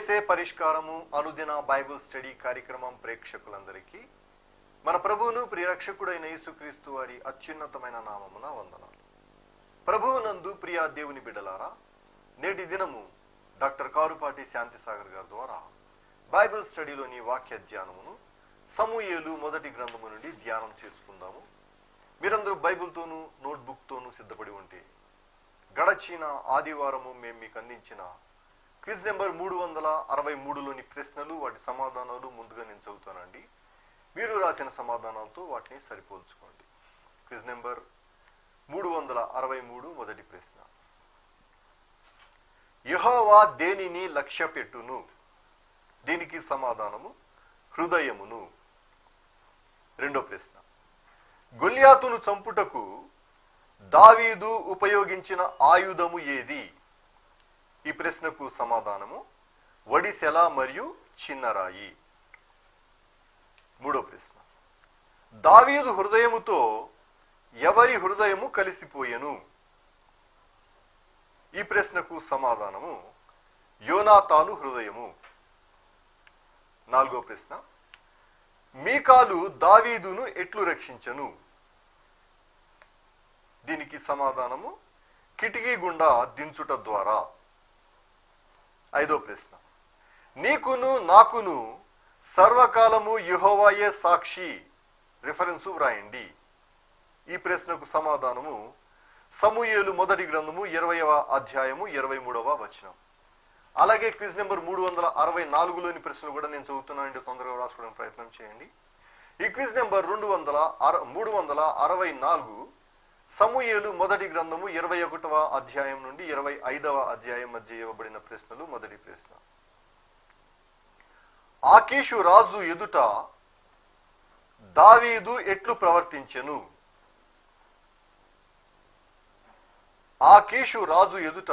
ఏసే పరిష్కారము అనుదిన Bible study కార్యక్రమం ప్రేక్షకులందరికీ మన ప్రభువును ప్రియరక్షకుడైన యేసుక్రీస్తు వారి అత్యున్నతమైన నామమున వందనాలు. ప్రభువునందు ప్రియా దేవుని బిడలారా నేటి దినము డాక్టర్ కారుపాటి శాంతిసాగర్ గారి ద్వారా బైబిల్ స్టడీలోని వాక్య ధ్యానమును సమూయేలు మొదటి గ్రంథము నుండి ధ్యానం చేసుకుందాము. మీరందరూ బైబిల్తోనూ నోట్బుక్తోనూ సిద్ధపడి ఉంటే గడచిన ఆదివారము మేము మీకు అందించిన క్విజ్ నెంబర్ మూడు వందల అరవై మూడులోని ప్రశ్నలు వాటి సమాధానాలు ముందుగా నేను చదువుతానండి. మీరు రాసిన సమాధానాలతో వాటిని సరిపోల్చుకోండి. క్విజ్ నెంబర్ మూడు వందల అరవై మూడు మొదటి ప్రశ్న. యహోవా దేనిని లక్ష్య పెట్టును దీనికి సమాధానము హృదయమును. రెండో ప్రశ్న. గొల్యాతును చంపుటకు దావీదు ఉపయోగించిన ఆయుధము ఏది? ఈ ప్రశ్నకు సమాధానము. వడిసెల మరియు చిన్నరాయి. మూడో ప్రశ్న. దావీదు హృదయముతో ఎవరి హృదయము కలిసిపోయెను? ఈ ప్రశ్నకు సమాధానము. యోనాతాను హృదయము. నాలుగో ప్రశ్న. మీకాలు దావీదును ఎట్లు రక్షించను? దీనికి సమాధానము. కిటికీ గుండా దించుట ద్వారా. ఐదో ప్రశ్న. నీకును నాకును సర్వకాలము యుహోవాయే సాక్షి రిఫరెన్సు వ్రాయండి. ఈ ప్రశ్నకు సమాధానము సమూయేలు మొదటి గ్రంథము ఇరవైవ అధ్యాయము ఇరవై మూడవ వచనం. అలాగే క్విజ్ నెంబర్ మూడు వందల అరవై నాలుగులోని ప్రశ్నలు కూడా నేను చదువుతున్నానండి. తొందరగా రాసుకోవడానికి ప్రయత్నం చేయండి. ఈ క్విజ్ నెంబర్ రెండు వందల అర మూడు వందల అరవై నాలుగు సమూయేలు మొదటి గ్రంథము ఇరవై ఒకటవ అధ్యాయం నుండి ఇరవై ఐదవ అధ్యాయం మధ్య ఇవ్వబడిన ప్రశ్నలు మొదటి ప్రశ్న. ఆకీషు రాజు ఎదుట దావీదు ఎట్లు ప్రవర్తించెను? ఆకీషు రాజు ఎదుట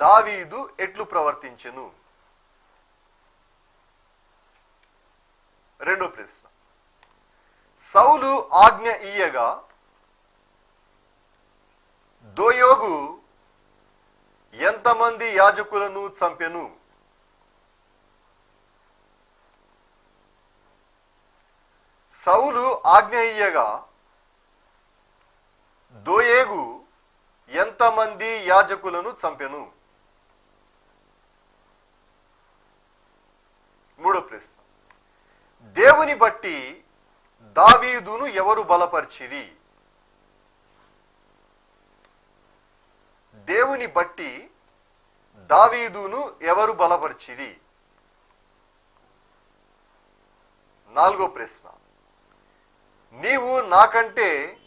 దావీదు ఎట్లు ప్రవర్తించెను? రెండో ప్రశ్న. సౌలు ఆజ్ఞ ఇయ్యగా దోయోగు ఎంతమంది యాజకులను చంపెను? సౌలు ఆజ్ఞ ఇయ్యగా దోయేగు ఎంతమంది యాజకులను చంపెను? మూడో ప్రశ్న. దేవుని బట్టి దావీదును ఎవరు బలపరిచిరి? దేవుని బట్టి దావీదును ఎవరు బలపరిచిరి? నాలుగో ప్రశ్న. నీవు నాకంటే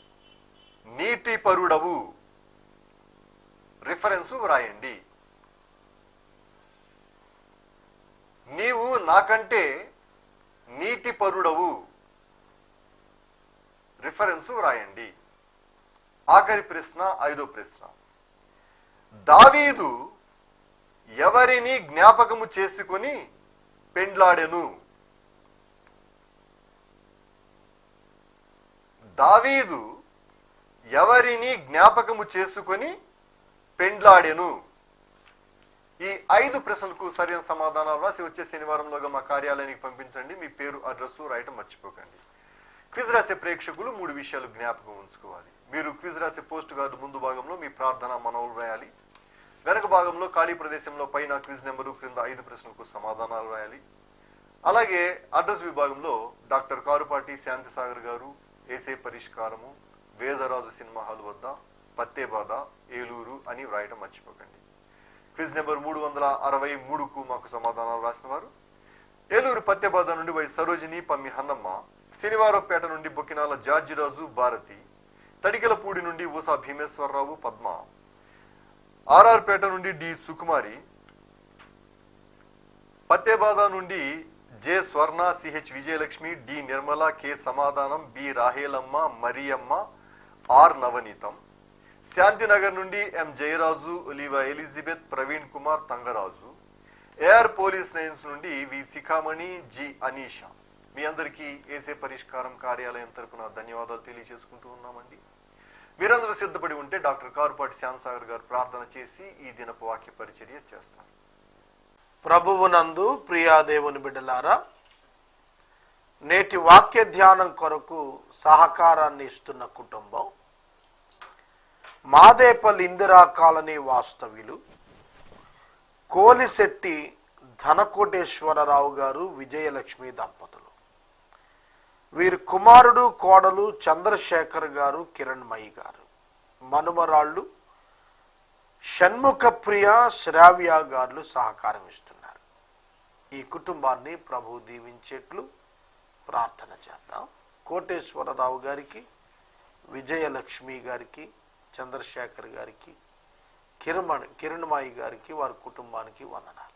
నీతిపరుడవు. రిఫరెన్సు వ్రాయండి. నీవు నాకంటే నీతిపరుడవు. రిఫరెన్సు వ్రాయండి. ఆఖరి ప్రశ్న ఐదో ప్రశ్న. దావీదు ఎవరిని జ్ఞాపకము చేసుకొని పెండ్లాడెను? దావీదు ఎవరిని జ్ఞాపకము చేసుకొని పెండ్లాడెను? ఈ ఐదు ప్రశ్నలకు సరైన సమాధానాలు రాసి వచ్చే శనివారంలోగా మా కార్యాలయానికి పంపించండి. మీ పేరు అడ్రస్సు రాయటం మర్చిపోకండి. క్విజ్ రాసే ప్రేక్షకులు మూడు విషయాలు జ్ఞాపకం ఉంచుకోవాలి. మీరు క్విజ్ రాసే పోస్ట్ కార్డు ముందు భాగంలో మీ ప్రార్థన మనవులు రాయాలి. వెనక భాగంలో ఖాళీ ప్రదేశంలో పైన క్విజ్ నెంబరు క్రింద ఐదు ప్రశ్నలకు సమాధానాలు రాయాలి. అలాగే అడ్రస్ విభాగంలో డాక్టర్ కారుపాటి శాంతిసాగర్ గారు ఏసే పరిష్కారము వేదరాజు సినిమా హాల్ వద్ద పత్తేబాద ఏలూరు అని వ్రాయటం మర్చిపోకండి. క్విజ్ నెంబర్ మూడు వందల అరవై మూడుకు మాకు సమాధానాలు రాసిన వారు. ఏలూరు పత్తెబాద నుండి వై సరోజిని పమ్మి హన్నమ్మ శనివారంపేట నుండి బొకినాల జార్జిరాజు భారతి తడికెలపూడి నుండి ఊసా భీమేశ్వరరావు పద్మ ఆర్ఆర్పేట నుండి డి సుకుమారి పత్తేబాద నుండి J Swarna C H Vijayalakshmi D Nirmala K Samadhanam B Rahelamma Mariyamma R Navaneetham. Shantinagar నుండి M Jayaraju Oliva Elizabeth Praveen Kumar Thangaraju. A R police lines నుండి వి శిఖామణి జి అనీషా. మీ అందరికీ ఏసే పరిష్కారం కార్యాలయం తరపున ధన్యవాదాలు తెలియజేసుకుంటూ ఉన్నామండి. మీరందరూ సిద్ధపడి ఉంటే డాక్టర్ కారుపాటి శ్యామసాగర్ గారు ప్రార్థన చేసి ఈ దినపు వాక్య పరిచర్య చేస్తారు ప్రభువునందు ప్రియాదేవుని బిడ్డలారా నేటి వాక్య ధ్యానం కొరకు సహకారాన్ని ఇస్తున్న కుటుంబం మాదేపల్లి ఇందిరా కాలనీ వాస్తవ్యులు కోలిశెట్టి ధనకోటేశ్వరరావు గారు విజయలక్ష్మి దంపతులు. వీరి కుమారుడు కోడలు చంద్రశేఖర్ గారు కిరణ్మయి గారు. మనుమరాళ్ళు షణ్ముఖ ప్రియ శ్రావ్య గారులు సహకారం ఇస్తున్నారు. ఈ కుటుంబాన్ని ప్రభు దీవించేట్లు ప్రార్థన చేద్దాం. కోటేశ్వరరావు గారికి విజయలక్ష్మి గారికి చంద్రశేఖర్ గారికి కిరణ్ కిరణ్మాయి గారికి వారి కుటుంబానికి వందనాలు.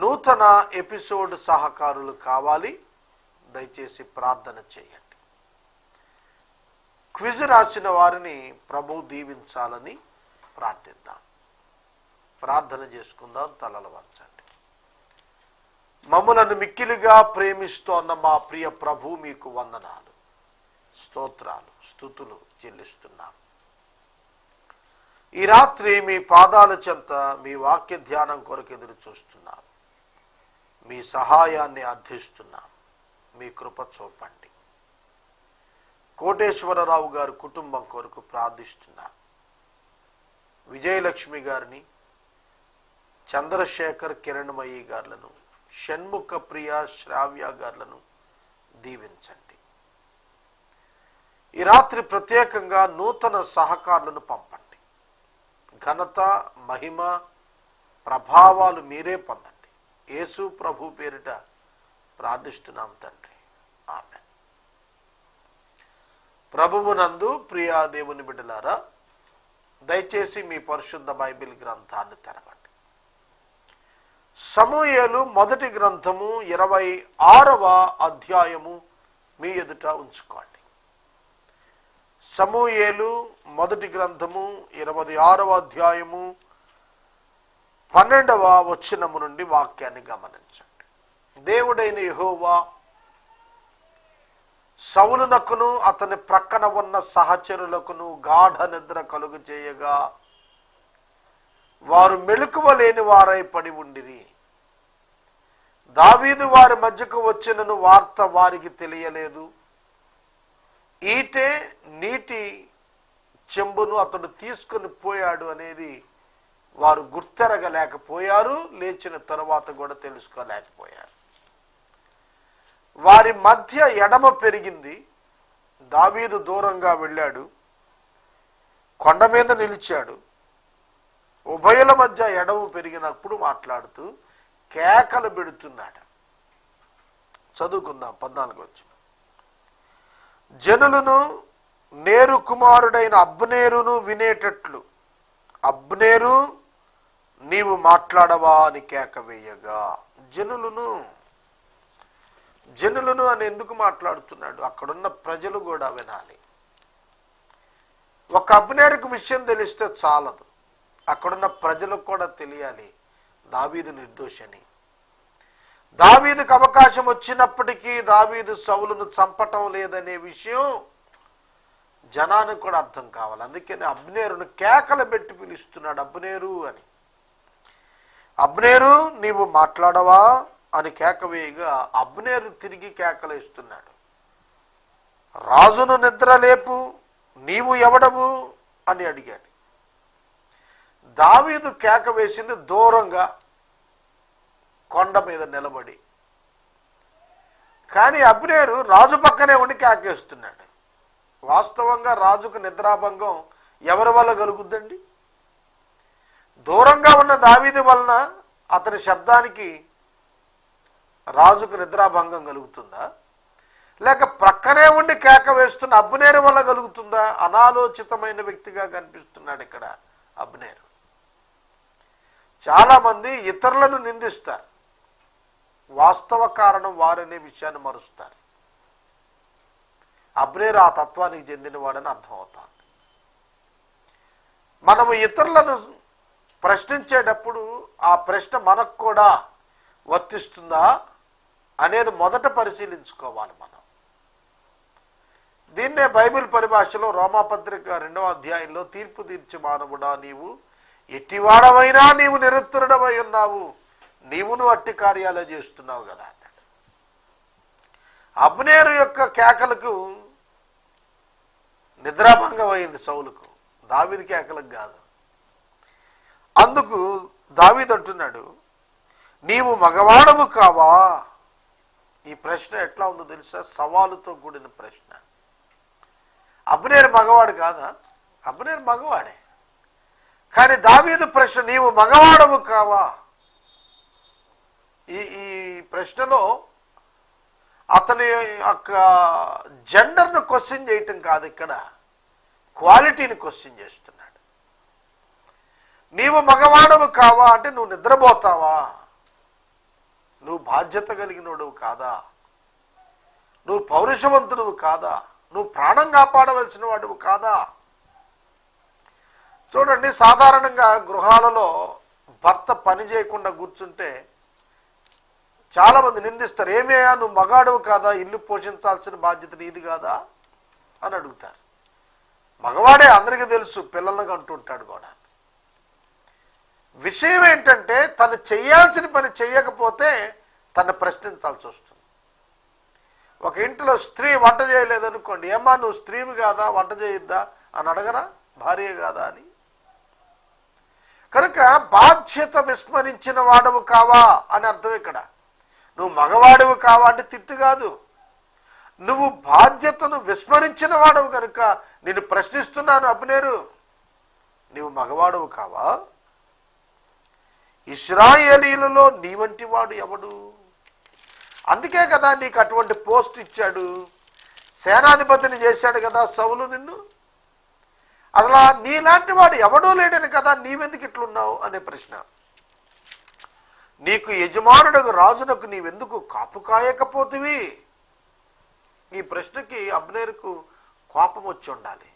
నూతన ఎపిసోడ్ సహకారులు కావాలి. దయచేసి ప్రార్థన చేయండి. క్విజ్ రాసిన వారిని ప్రభు దీవించాలని ప్రార్థిద్దాం. ప్రార్థన చేసుకుందాం తలలు వంచండి. మమ్మలను మిక్కిలిగా ప్రేమిస్తోన్న మా ప్రియ ప్రభు మీకు వందనాలు స్తోత్రాలు స్థుతులు చెల్లిస్తున్నాం. ఈ రాత్రి మీ పాదాల చెంత మీ వాక్య ధ్యానం కొరకు ఎదురు చూస్తున్నాం. మీ సహాయాన్ని అర్థిస్తున్నాం. మీ కృప చూపండి. కోటేశ్వరరావు గారి కుటుంబం కొరకు ప్రార్థిస్తున్నాం విజయలక్ష్మి గారిని చంద్రశేఖర్ కిరణ్మయి గారులను షణ్ముఖ ప్రియ శ్రావ్య గారులను దీవించండి. ఈ రాత్రి ప్రత్యేకంగా నూతన సహకారులను పంపండి. ఘనత మహిమ ప్రభావాలు మీరే పొందండి. యేసు ప్రభు పేరిట ప్రార్థిస్తున్నాం తండ్రి. ఆమె ప్రభువునందు ప్రియా దేవుని బిడ్డలారా దయచేసి మీ పరిశుద్ధ బైబిల్ గ్రంథాన్ని తెరవండి. సమూయేలు మొదటి గ్రంథము ఇరవై ఆరవ అధ్యాయము మీ ఎదుట ఉంచుకోండి. సమూయేలు మొదటి గ్రంథము ఇరవై ఆరవ అధ్యాయము పన్నెండవ వచనము నుండి వాక్యాన్ని గమనించండి. దేవుడైన యహోవా సౌలునకును అతని ప్రక్కన ఉన్న సహచరులకును గాఢ నిద్ర కలుగు చేయగా వారు మెలకువ లేని వారై పడి ఉండిరి. దావీదు వారి మధ్యకు వచ్చినను వార్త వారికి తెలియలేదు. ఈటే నీటి చెంబును అతడు తీసుకుని పోయాడు అనేది వారు గుర్తెరగలేకపోయారు లేచిన తరువాత కూడా తెలుసుకోలేకపోయారు. వారి మధ్య ఎడమ పెరిగింది. దావీదు దూరంగా వెళ్ళాడు. కొండ మీద నిలిచాడు. ఉభయుల మధ్య ఎడము పెరిగినప్పుడు మాట్లాడుతూ కేకలు పెడుతున్నాడు. చదువుకుందాం పద్నాలుగు వచ్చిన జనులను నేరు కుమారుడైన అబ్నేరును వినేటట్లు. అబ్నేరు నీవు మాట్లాడవా అని కేక వేయగా. జనులను జనులను అని ఎందుకు మాట్లాడుతున్నాడు? అక్కడున్న ప్రజలు కూడా వినాలి. ఒక అబ్నేరుకు విషయం తెలిస్తే చాలదు. అక్కడున్న ప్రజలకు కూడా తెలియాలి దావీదు నిర్దోషని. దావీదుకు అవకాశం వచ్చినప్పటికీ దావీదు సౌలును చంపటం లేదనే విషయం జనానికి కూడా అర్థం కావాలి. అందుకని అబ్నేరును కేకలు పెట్టి పిలుస్తున్నాడు అబ్నేరు అని. అబ్నేరు నీవు మాట్లాడవా? అని కేక వేయగా అబ్నేరు తిరిగి కేకలేస్తున్నాడు రాజును నిద్రలేపు నీవు ఎవడవు? అని అడిగాడు. దావీదు కేక వేసింది దూరంగా కొండ మీద నిలబడి. కానీ అబ్నేరు రాజు పక్కనే ఉండి కేకేస్తున్నాడు వాస్తవంగా రాజుకు నిద్రాభంగం ఎవరి వల్ల కలుగుద్దండి? దూరంగా ఉన్న దావీదు వలన అతని శబ్దానికి రాజుకు నిద్రాభంగం కలుగుతుందా? లేక ప్రక్కనే ఉండి కేక వేస్తున్న అబ్నేరు వల్ల కలుగుతుందా? అనాలోచితమైన వ్యక్తిగా కనిపిస్తున్నాడు ఇక్కడ అబ్నేరు. చాలామంది ఇతరులను నిందిస్తారు. వాస్తవ కారణం వారనే విషయాన్ని మరుస్తారు. అబ్నేరు ఆ తత్వానికి చెందినవాడని అర్థమవుతుంది. మనము ఇతరులను ప్రశ్నించేటప్పుడు ఆ ప్రశ్న మనకు కూడా వర్తిస్తుందా? అనేది మొదట పరిశీలించుకోవాలి మనం. దీన్నే బైబిల్ పరిభాషలో రోమాపత్రిక రెండవ అధ్యాయంలో తీర్పు తీర్చి మానవుడా నీవు. ఎట్టివాడవైనా నీవు నిరుత్తరుడవై ఉన్నావు. నీవును అట్టి కార్యాలు చేస్తున్నావు కదా అన్నాడు. అబ్నేరు యొక్క కేకలకు నిద్రాభంగం అయింది సౌలుకు. దావిది కేకలకు కాదు. అందుకు దావీదు అంటున్నాడు నీవు మగవాడవు కావా? ఈ ప్రశ్న ఎట్లా ఉందో తెలుసా? సవాలుతో కూడిన ప్రశ్న. అబ్నేర్ మగవాడు కాదా? అబ్నేర్ మగవాడే. కానీ దావీదు ప్రశ్న నీవు మగవాడవు కావా? ఈ ఈ ప్రశ్నలో అతని యొక్క జెండర్ను క్వశ్చన్ చేయటం కాదు ఇక్కడ. క్వాలిటీని క్వశ్చన్ చేస్తున్నాడు. నీవు మగవాడవు కావా అంటే నువ్వు నిద్రపోతావా? నువ్వు బాధ్యత కలిగినోడు కాదా? నువ్వు పౌరుషవంతుడువు కాదా? నువ్వు ప్రాణం కాపాడవలసిన వాడువు కాదా? చూడండి సాధారణంగా గృహాలలో భర్త పని చేయకుండా కూర్చుంటే చాలామంది నిందిస్తారు ఏమయ్యా నువ్వు మగాడవు కాదా? ఇల్లు పోషించాల్సిన బాధ్యత నీది కాదా? అని అడుగుతారు. మగవాడే అందరికీ తెలుసు పిల్లలకు అంటుంటాడు కూడా. విషయం ఏంటంటే తను చేయాల్సిన పని చేయకపోతే తను ప్రశ్నించాల్సి వస్తుంది. ఒక ఇంట్లో స్త్రీ వంట చేయలేదనుకోండి ఏమా నువ్వు స్త్రీవి కాదా? వంట చేయొద్దా? అని అడగరా? భార్య కాదా? అని. కనుక బాధ్యత విస్మరించిన వాడవు కావా అని అర్థం ఇక్కడ. నువ్వు మగవాడవు కావా? అంటే తిట్టు కాదు. నువ్వు బాధ్యతను విస్మరించిన వాడవు కనుక నేను ప్రశ్నిస్తున్నాను అభినేరు. నువ్వు మగవాడవు కావా? ఇస్రాయేలీలలో నీ వంటి వాడు ఎవడు? అందుకే కదా నీకు అటువంటి పోస్ట్ ఇచ్చాడు. సేనాధిపతిని చేశాడు కదా సవులు నిన్ను? అసలు నీలాంటి వాడు ఎవడూ లేడని కదా నీవెందుకు ఇట్లున్నావు అనే ప్రశ్న. నీకు యజమానుడకు రాజునకు నీవెందుకు కాపు కాయకపోతివి? ఈ ప్రశ్నకి అబ్నేరుకు కోపం వచ్చి ఉండాలి.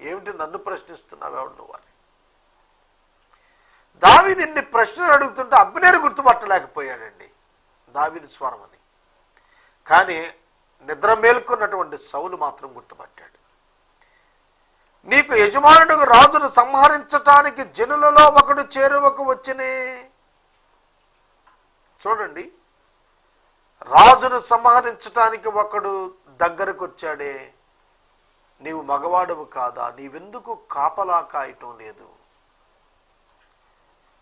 ఏమిటి నన్ను ప్రశ్నిస్తున్నావు ఎవడు నువ్వు అని? దావిది ఇన్ని ప్రశ్నలు అడుగుతుంటే అబ్నేరు గుర్తుపట్టలేకపోయాడండి దావీది స్వరం అని. కానీ నిద్ర మేల్కొన్నటువంటి సౌలు మాత్రం గుర్తుపట్టాడు. నీకు యజమానుడు రాజును సంహరించటానికి జనులలో ఒకడు చేరువకు వచ్చినే. చూడండి. రాజును సంహరించటానికి ఒకడు దగ్గరకు వచ్చాడే. నీవు మగవాడవు కాదా? నీవెందుకు కాపలా కాయటం లేదు?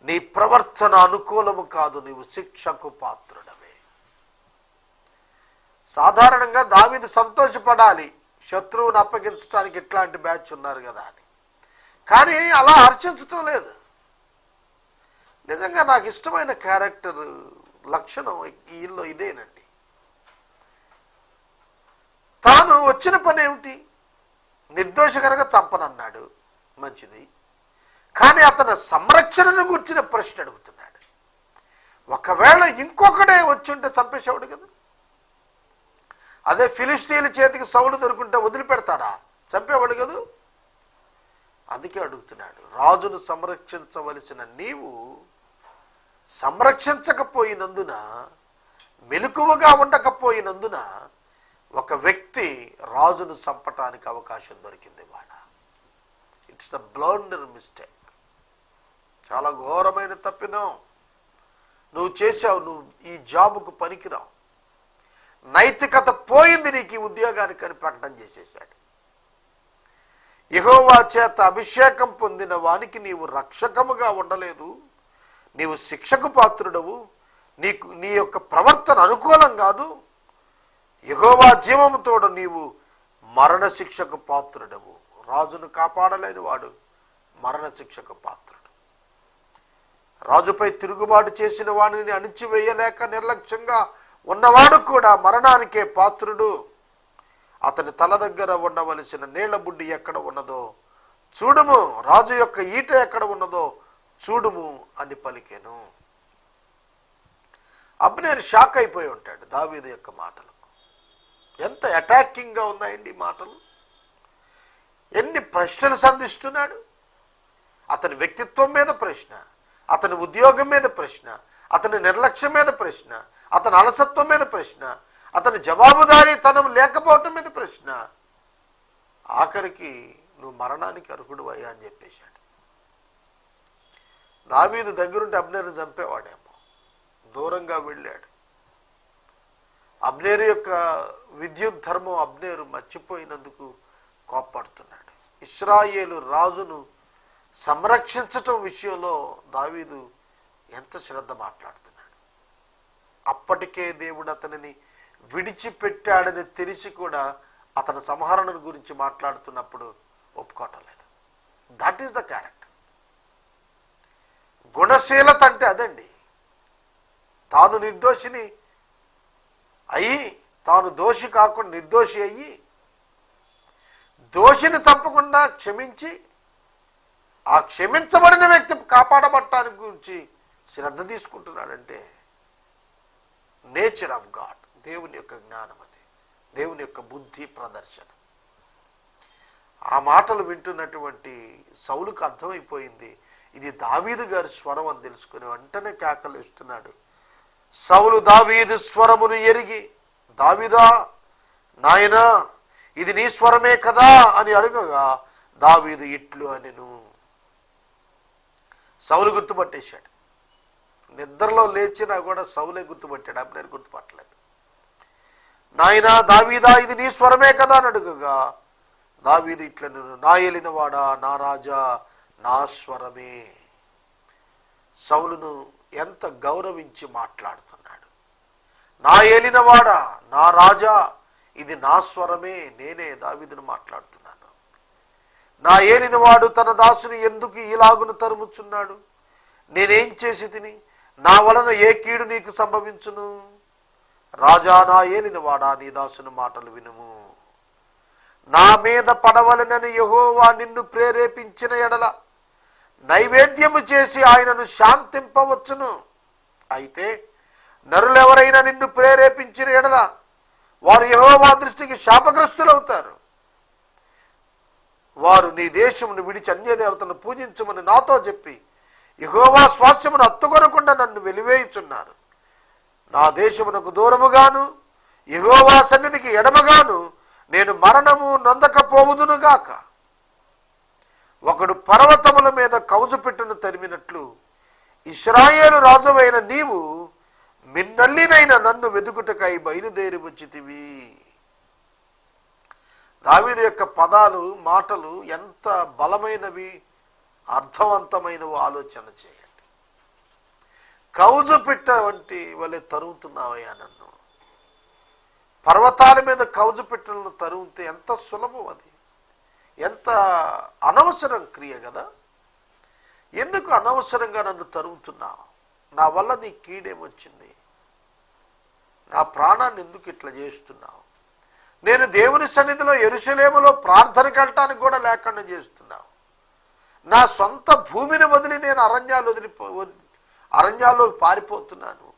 నీ ప్రవర్తన అనుకూలము కాదు నీవు శిక్షకు పాత్రుడవే. సాధారణంగా దావిదు సంతోషపడాలి. శత్రువుని అప్పగించడానికి ఇట్లాంటి బ్యాచ్ ఉన్నారు కదా అని. కానీ అలా హర్షించటం లేదు. నిజంగా నాకు ఇష్టమైన క్యారెక్టర్ లక్షణం ఈయనలో ఇదేనండి. తాను వచ్చిన పని ఏమిటి? నిర్దోషకరంగా చంపనన్నాడు. మంచిది. కానీ అతని సంరక్షణను గుర్చిన ప్రశ్న అడుగుతున్నాడు. ఒకవేళ ఇంకొకడే వచ్చుంటే చంపేసేవాడు కదా? అదే ఫిలిస్తీన్ల చేతికి సౌలు దొరుకుంటే వదిలిపెడతారా చంపేవాడు కదా? అందుకే అడుగుతున్నాడు రాజును సంరక్షించవలసిన నీవు సంరక్షించకపోయినందున మెలకువగా ఉండకపోయినందున ఒక వ్యక్తి రాజును చంపటానికి అవకాశం దొరికింది వాడ. ఇట్స్ ద బ్లౌండర్ మిస్టేక్ చాలా ఘోరమైన తప్పిదం. నువ్వు చేసావు నువ్వు ఈ జాబుకు పనికిరావు. నైతికత పోయింది నీకు ఈ ఉద్యోగానికి అని ప్రకటన చేసేసాడు యహోవా చేత అభిషేకం పొందిన వానికి నీవు రక్షకముగా ఉండలేదు. నీవు శిక్షకు పాత్రుడవు. నీకు నీ యొక్క ప్రవర్తన అనుకూలం కాదు. యహోవా జీవముతోడు నీవు మరణ శిక్షకు పాత్రుడవు. రాజును కాపాడలేని వాడు మరణ శిక్షకు పాత్రుడు. రాజుపై తిరుగుబాటు చేసిన వాడిని అణిచివేయలేక నిర్లక్ష్యంగా ఉన్నవాడు కూడా మరణానికే పాత్రుడు. అతని తల దగ్గర ఉండవలసిన నీళ్ళ బుడ్డి ఎక్కడ ఉన్నదో చూడుము. రాజు యొక్క ఈట ఎక్కడ ఉన్నదో చూడుము అని పలికెను. అబ్నేర్ షాక్ అయిపోయి ఉంటాడు దావీదు యొక్క మాటలకు. ఎంత అటాకింగ్గా ఉన్నాయండి మాటలు. ఎన్ని ప్రశ్నలు సంధిస్తున్నాడు. అతని వ్యక్తిత్వం మీద ప్రశ్న. అతని ఉద్యోగం మీద ప్రశ్న అతని నిర్లక్ష్యం మీద ప్రశ్న అతని అలసత్వం మీద ప్రశ్న అతని జవాబుదారీతనం లేకపోవటం మీద ప్రశ్న. ఆఖరికి నువ్వు మరణానికి అర్హుడు అయ్యా అని చెప్పేశాడు. దావీదు దగ్గరుంటే అబ్నేరు చంపేవాడేమో. దూరంగా వెళ్ళాడు. అబ్నేరు యొక్క విద్యుత్ ధర్మం అబ్నేరు మర్చిపోయినందుకు కోప్పడుతున్నాడు. ఇస్రాయేలు రాజును సంరక్షించటం విషయంలో దావీదు ఎంత శ్రద్ధ మాట్లాడుతున్నాడు. అప్పటికే దేవుడు అతనిని విడిచిపెట్టాడని తెలిసి కూడా అతని సంహరణ గురించి మాట్లాడుతున్నప్పుడు ఒప్పుకోవటం లేదు. దట్ ఈస్ ద క్యారెక్టర్ గుణశీలత అంటే అదండి. తాను నిర్దోషిని అయ్యి తాను దోషి కాకుండా నిర్దోషి అయ్యి దోషిని చంపకుండా క్షమించి ఆ క్షమించబడిన వ్యక్తి కాపాడబట్టానికి గురించి శ్రద్ధ తీసుకుంటున్నాడంటే నేచర్ ఆఫ్ గాడ్ దేవుని యొక్క జ్ఞానం అది. దేవుని యొక్క బుద్ధి ప్రదర్శన. ఆ మాటలు వింటున్నటువంటి సౌలుకు అర్థమైపోయింది ఇది దావీదు గారి స్వరం అని తెలుసుకుని వెంటనే కేకలేస్తున్నాడు సౌలు దావీదు స్వరమును ఎరిగి దావీదా నాయనా ఇది నీ స్వరమే కదా? అని అడగగా దావీదు ఇట్లు అనెను. సౌలు గుర్తుపట్టేశాడు. నిద్రలో లేచినా కూడా సౌలే గుర్తుపట్టాడు అబ్నేరు గుర్తుపట్టలేదు. నాయనా దావీదా ఇది నీ స్వరమే కదా అని అడుగగా దావీది ఇట్లను నా ఏలినవాడా నా రాజా నా స్వరమే. సౌలును ఎంత గౌరవించి మాట్లాడుతున్నాడు. నా ఏలినవాడా నా రాజా ఇది నా స్వరమే నేనే దావీదును మాట్లాడుతున్నాను. నా ఏలినవాడు తన దాసుని ఎందుకు ఇలాగును తరుముచున్నాడు? నేనేం చేసి తిని? నా వలన ఏ కీడు నీకు సంభవించును? రాజా నా ఏలినవాడా నీ దాసుని మాటలు వినుము. నా మీద పడవలనని యహోవా నిన్ను ప్రేరేపించిన ఎడల నైవేద్యము చేసి ఆయనను శాంతింపవచ్చును. అయితే నరులెవరైనా నిన్ను ప్రేరేపించిన ఎడల వారు యహోవా దృష్టికి శాపగ్రస్తులవుతారు. వారు నీ దేశమును విడిచి అన్యదేవతను పూజించమని నాతో చెప్పి యహోవా స్వాస్థ్యమును అత్తుకొనకుండా నన్ను వెలివేయుచున్నారు. నా దేశమునకు దూరముగాను యహోవా సన్నిధికి ఎడమగాను నేను మరణము నందకపోవుదునుగాక. ఒకడు పర్వతముల మీద కౌజు పెట్టును తరిమినట్లు ఇస్రాయేలు రాజువైన నీవు మిన్నల్లినైన నన్ను వెదుకుటకై బయలుదేరి వచ్చితివి. దావీదు యొక్క పదాలు మాటలు ఎంత బలమైనవి అర్థవంతమైనవి ఆలోచన చేయండి. కౌజు పిట్ట వంటి వలె తరుగుతున్నావయ్యా నన్ను. పర్వతాల మీద కౌజు పిట్టలను తరుగుతే ఎంత సులభం అది? ఎంత అనవసరం క్రియ కదా? ఎందుకు అనవసరంగా నన్ను తరుగుతున్నావు? నా వల్ల నీ కీడేమొచ్చింది? నా ప్రాణాన్ని ఎందుకు ఇట్లా చేస్తున్నావు? నేను దేవుని సన్నిధిలో ఎరుసలేములో ప్రార్థన కట్టడానికి కూడా లేకుండా చేస్తున్నావు. నా సొంత భూమిని వదిలి నేను అరణ్యాలు వదిలిపో అరణ్యాల్లో పారిపోతున్నాను.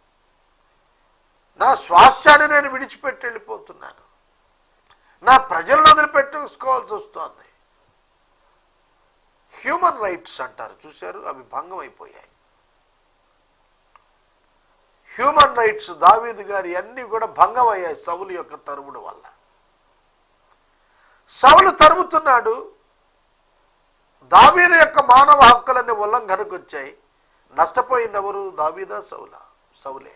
నా స్వాస్థ్యాన్ని నేను విడిచిపెట్టి వెళ్ళిపోతున్నాను. నా ప్రజలను వదిలిపెట్టుకోవాల్సి వస్తోంది. హ్యూమన్ రైట్స్ అంటారు చూశారు? అవి భంగం అయిపోయాయి. హ్యూమన్ రైట్స్ దావీదు గారి అన్నీ కూడా భంగం అయ్యాయి సౌలు యొక్క తరుముడు వల్ల. సౌలు తరుముతున్నాడు. దావీదు యొక్క మానవ హక్కులన్నీ ఉల్లంఘనకు వచ్చాయి. నష్టపోయింది ఎవరు దావీదా సౌలా సౌలే.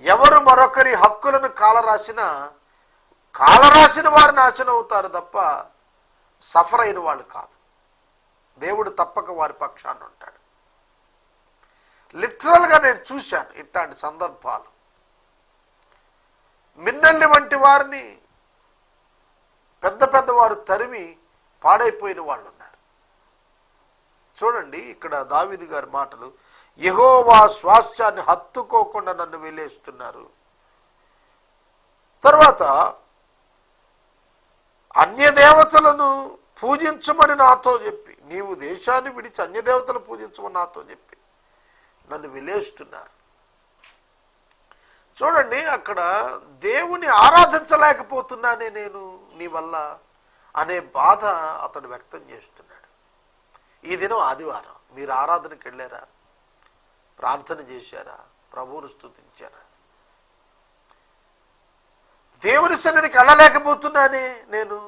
ఎవరు మరొకరి హక్కులను కాలరాసినా కాలరాసిన వారు నాశనం అవుతారు తప్ప సఫర్ అయిన వాళ్ళు కాదు. దేవుడు తప్పక వారి పక్షాన్ని ఉంటాడు. లిటరల్గా నేను చూశాను ఇట్లాంటి సందర్భాలు. మిన్నల్ని వంటి వారిని పెద్ద పెద్దవారు తరిమి పాడైపోయిన వాళ్ళు ఉన్నారు చూడండి ఇక్కడ దావిది గారి మాటలు. యహోవా స్వాస్థ్యాన్ని హత్తుకోకుండా నన్ను వెళ్ళేస్తున్నారు తర్వాత అన్యదేవతలను పూజించమని నాతో చెప్పి నీవు దేశాన్ని విడిచి అన్యదేవతలు పూజించమని నాతో చెప్పి నన్ను విలేస్తున్నారు చూడండి అక్కడ దేవుని ఆరాధించలేకపోతున్నానే నేను. నీ వల్ల అనే బాధ అతడు వ్యక్తం చేస్తున్నాడు. ఈ దినం ఆదివారం మీరు ఆరాధనకి వెళ్ళారా? ప్రార్థన చేశారా? ప్రభువును స్తుతించారా? దేవుని సన్నిధికి వెళ్ళలేకపోతున్నానే నేను.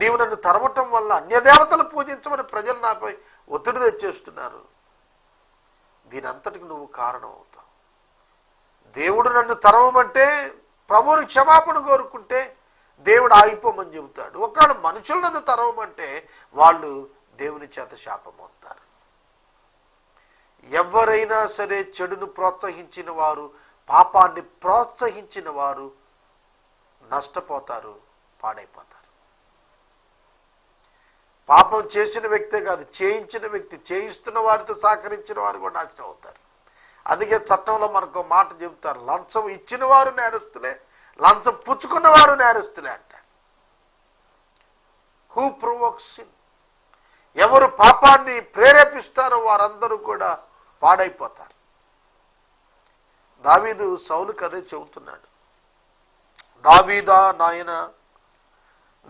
నీవు నన్ను తరవటం వల్ల అన్య దేవతలు పూజించమని ప్రజలు నాపై ఒత్తిడి తెచ్చేస్తున్నారు. దీని అంతటికి నువ్వు కారణం అవుతావు దేవుడు నన్ను తరవమంటే ప్రభువుని క్షమాపణ కోరుకుంటే దేవుడు ఆగిపోమని చెబుతాడు. ఒకవేళ మనుషులను తరవమంటే వాళ్ళు దేవుని చేత శాపమవుతారు. ఎవరైనా సరే చెడును ప్రోత్సహించిన వారు పాపాన్ని ప్రోత్సహించిన వారు నష్టపోతారు పాడైపోతారు. పాపం చేసిన వ్యక్తే కాదు చేయించిన వ్యక్తి చేయిస్తున్న వారితో సహకరించిన వారు కూడా నాశనం అవుతారు. అందుకే చట్టంలో మనకు ఒక మాట చెబుతారు లంచం ఇచ్చిన వారు నేరస్తులే లంచం పుచ్చుకున్న వారు నేరస్తులే అంట. హూ ప్రొవోక్స్ ఎవరు పాపాన్ని ప్రేరేపిస్తారో వారందరూ కూడా పాడైపోతారు. దావీదు సౌలు కదే చెబుతున్నాడు. దావీదా నాయన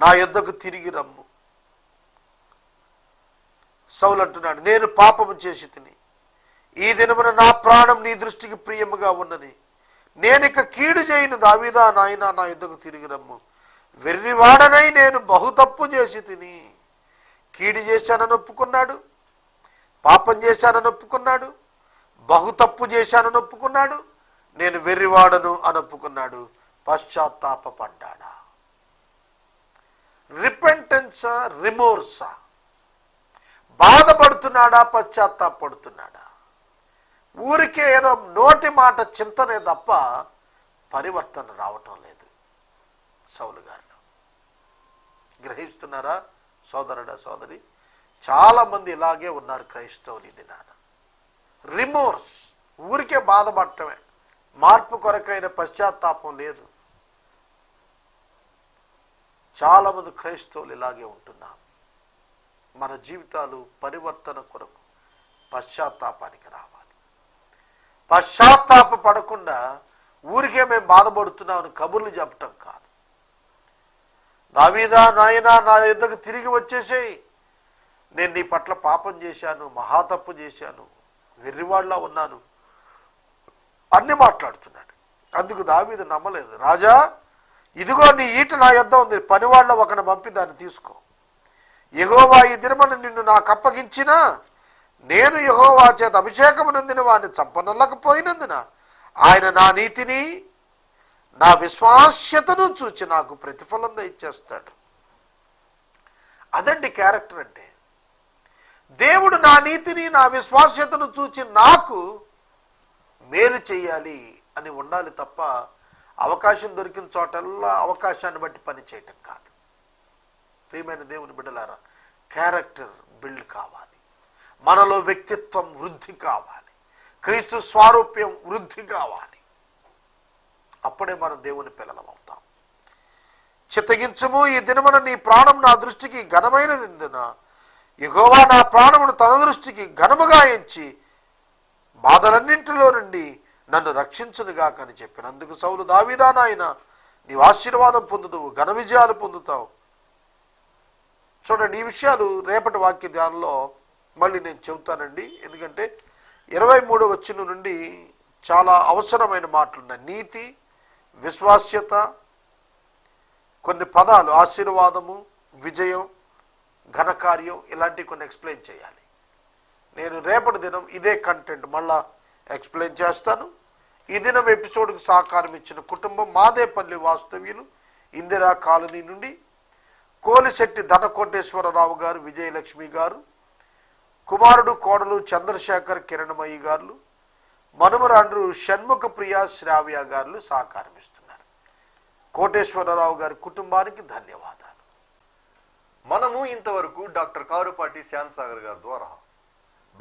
నా యొద్దకు తిరిగి రమ్ము. సౌలు అంటున్నాడు నేను పాపము చేసి తిని ఈ దినమున నా ప్రాణం నీ దృష్టికి ప్రియముగా ఉన్నది. నేనిక కీడు చేయను దావీదా నాయన నా యుద్ధకు తిరిగి రమ్ము వెర్రివాడనై నేను బహు తప్పు చేసి తిని కీడు చేశానని ఒప్పుకున్నాడు పాపం చేశానని ఒప్పుకున్నాడు బహు తప్పు చేశానని ఒప్పుకున్నాడు నేను వెర్రివాడను అని ఒప్పుకున్నాడు. పశ్చాత్తాపడ్డాడా రిపెంటెన్సా రిమోర్సా? బాధపడుతున్నాడా పశ్చాత్తాపడుతున్నాడా ఊరికే ఏదో నోటి మాట చింతనే తప్ప పరివర్తన రావటం లేదు. సౌలు గారిలో. గ్రహిస్తున్నారా? సోదరుడా సోదరి? చాలామంది ఇలాగే ఉన్నారు క్రైస్తవులు ఇది నాన్న రిమోర్స్. ఊరికే బాధపడటమే. మార్పు కొరకైన పశ్చాత్తాపం లేదు. చాలామంది క్రైస్తవులు ఇలాగే ఉంటున్నాం మన జీవితాలు పరివర్తన కొరకు పశ్చాత్తాపానికి రావాలి. పశ్చాత్తాప పడకుండా ఊరికే మేము బాధపడుతున్నామని కబుర్లు చెప్పటం కాదు. దావీదా నాయనా నా యుద్ధకు తిరిగి వచ్చేసేయి. నేను నీ పట్ల పాపం చేశాను మహా తప్పు చేశాను వెర్రివాళ్ళ ఉన్నాను అన్ని మాట్లాడుతున్నాడు. అందుకు దావీదు నమ్మలేదు. రాజా ఇదిగో నీ ఈట నా యొద్ద ఉంది పనివాళ్ళ ఒకని పంపి దాన్ని తీసుకో. ఎగోవా ఈ దినమని నిన్ను నాకు అప్పగించినా నేను యహోవా చేత అభిషేకము నొందిన వాడిని చంపనల్లకపోయినందున ఆయన నా నీతిని నా విశ్వాస్యతను చూచి నాకు ప్రతిఫలం ఇచ్చేస్తాడు అదండి క్యారెక్టర్ అంటే. దేవుడు నా నీతిని నా విశ్వాస్యతను చూచి నాకు మేలు చేయాలి అని ఉండాలి తప్ప అవకాశం దొరికిన చోటల్లా అవకాశాన్ని బట్టి పని చేయటం కాదు. ప్రియమైన దేవుని బిడ్డలారా క్యారెక్టర్ బిల్డ్ కావాలి. మనలో వ్యక్తిత్వం వృద్ధి కావాలి. క్రీస్తు స్వారూప్యం వృద్ధి కావాలి. అప్పుడే మనం దేవుని పిల్లలం అవుతాం. చిత్తగించము ఈ దినమున నీ ప్రాణం నా దృష్టికి ఘనమైనదిందున యెహోవా నా ప్రాణమును తన దృష్టికి ఘనముగా ఎంచి బాధలన్నింటిలో నుండి నన్ను రక్షించునుగా అని చెప్పినందుకు సౌలు దావీదా నాయన నీవు ఆశీర్వాదం పొందుతావు ఘన విజయాలు పొందుతావు. చూడండి ఈ విషయాలు రేపటి వాక్య ధ్యానంలో మళ్ళీ నేను చెబుతానండి. ఎందుకంటే ఇరవై మూడో వచ్చిన నుండి చాలా అవసరమైన మాటలున్నాయి. నీతి విశ్వాస్యత కొన్ని పదాలు ఆశీర్వాదము విజయం ఘనకార్యం ఇలాంటివి కొన్ని ఎక్స్ప్లెయిన్ చేయాలి. నేను రేపటి దినం ఇదే కంటెంట్ మళ్ళా ఎక్స్ప్లెయిన్ చేస్తాను. ఈ దినం ఎపిసోడ్కి సహకారం ఇచ్చిన కుటుంబం మాదేపల్లి వాస్తవ్యులు ఇందిరా కాలనీ నుండి కోలిశెట్టి ధనకోటేశ్వరరావు గారు విజయలక్ష్మి గారు కుమారుడు కోడలు చంద్రశేఖర్ కిరణమయ్యి గారు మనుమరాండ్రు షణ్ముఖ ప్రియ శ్రావ్య గారు సహకారం ఇస్తున్నారు కోటేశ్వరరావు గారి కుటుంబానికి ధన్యవాదాలు. మనము ఇంతవరకు డాక్టర్ కారుపాటి శ్యామ్ సాగర్ గారి ద్వారా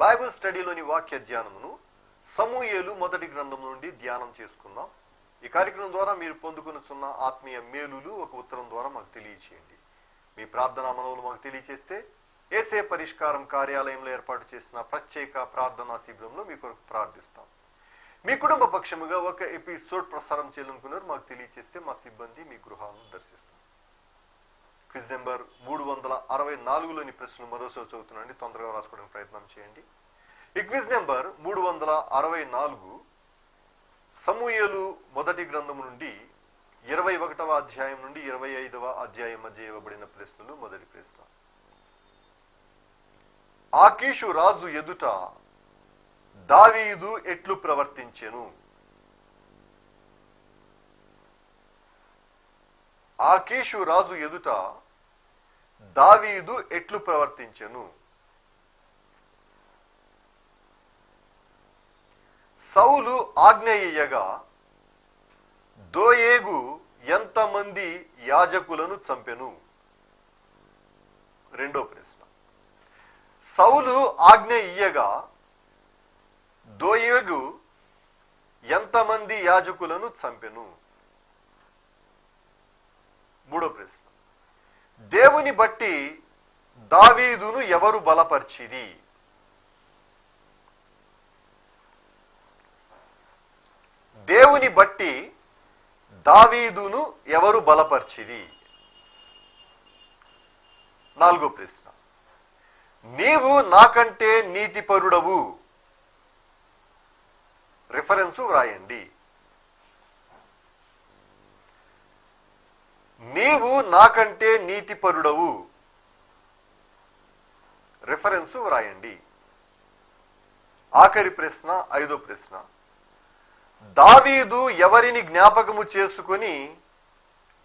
బైబిల్ స్టడీలోని వాక్య ధ్యానమును సమూహేలు మొదటి గ్రంథం నుండి ధ్యానం చేసుకుందాం ఈ కార్యక్రమం ద్వారా మీరు పొందుకునుచున్న ఆత్మీయ మేలులు ఒక ఉత్తరం ద్వారా మాకు తెలియచేయండి. మీ ప్రార్థనా మనవులు మాకు తెలియచేస్తే ఏసే పరిష్కారం కార్యాలయంలో ఏర్పాటు చేసిన ప్రత్యేక ప్రార్థనా శిబిరంలో మీ కొరకు ప్రార్థిస్తాం. మీ కుటుంబ పక్షముగా ఒక ఎపిసోడ్ ప్రసారం చేయాలనుకున్నారు మాకు తెలియచేస్తే మా సిబ్బంది మీ గృహాలను దర్శిస్తాం. క్విజ్ నెంబర్ మూడు వందల అరవై నాలుగులోని ప్రశ్నలు మరోసారి చదువుతున్నాండి తొందరగా రాసుకోవడానికి ప్రయత్నం చేయండి. ఈ క్విజ్ నెంబర్ మూడు వందల అరవై నాలుగు సమూయేలు మొదటి గ్రంథము నుండి ఇరవై ఒకటవ అధ్యాయం నుండి ఇరవై ఐదవ అధ్యాయం మధ్య ఇవ్వబడిన ప్రశ్నలు మొదటి ప్రశ్న. ఆకీషు రాజు ఎదుట దావీదు ఎట్లు ప్రవర్తించెను? ఆకీషు రాజు ఎదుట దావీదు ఎట్లు ప్రవర్తించెను? సౌలు ఆజ్ఞ ఇయ్యగా దోయేగు ఎంతమంది యాజకులను చంపెను? రెండో ప్రశ్న. సౌలు ఆజ్ఞ ఇయ్యగా దోయగు ఎంతమంది యాజకులను చంపెను? మూడో ప్రశ్న. దేవుని బట్టి దావీదును ఎవరు బలపరిచిరి? దేవుని బట్టి దావీదును ఎవరు బలపరిచిరి? నాలుగో ప్రశ్న. నీవు నాకంటే నీతిపరుడవు. రిఫరెన్సు వ్రాయండి. నీవు నాకంటే నీతిపరుడవు. రిఫరెన్సు వ్రాయండి. ఆఖరి ప్రశ్న ఐదో ప్రశ్న. దావీదు ఎవరిని జ్ఞాపకము చేసుకుని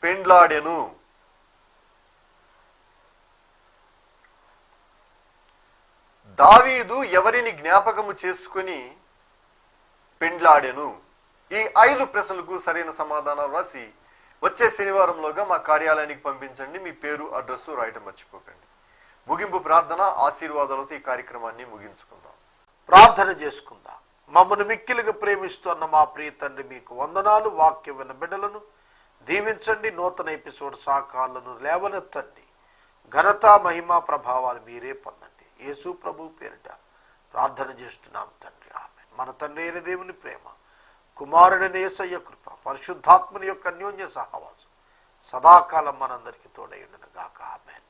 పెండ్లాడెను? దావీదు ఎవరిని జ్ఞాపకము చేసుకుని పెండ్లాడెను. ఈ ఐదు ప్రశ్నలకు సరైన సమాధానాలు రాసి వచ్చే శనివారంలోగా మా కార్యాలయానికి పంపించండి. మీ పేరు అడ్రస్ రాయటం మర్చిపోకండి. ముగింపు ప్రార్థన ఆశీర్వాదాలతో ఈ కార్యక్రమాన్ని ముగించుకుందాం. ప్రార్థన చేసుకుందాం. మమ్మల్ని మిక్కిలుగా ప్రేమిస్తున్న మా ప్రియ తండ్రి మీకు వందనాలు. వాక్య విన్న బిడ్డలను దీవించండి. నూతన ఎపిసోడ్ సాకాలను లేవనెత్తండి. ఘనత మహిమ ప్రభావాలు మీరే పొందండి. యేసు ప్రభు పేరిట ప్రార్థన చేస్తున్నాం తండ్రి. ఆమె మన తండ్రి అయిన దేవుని ప్రేమ కుమారుడని ఏసయ్య కృప పరిశుద్ధాత్మని యొక్క అన్యోన్య సహవాసం సదాకాలం మనందరికీ తోడైండిన గాక ఆమెన్.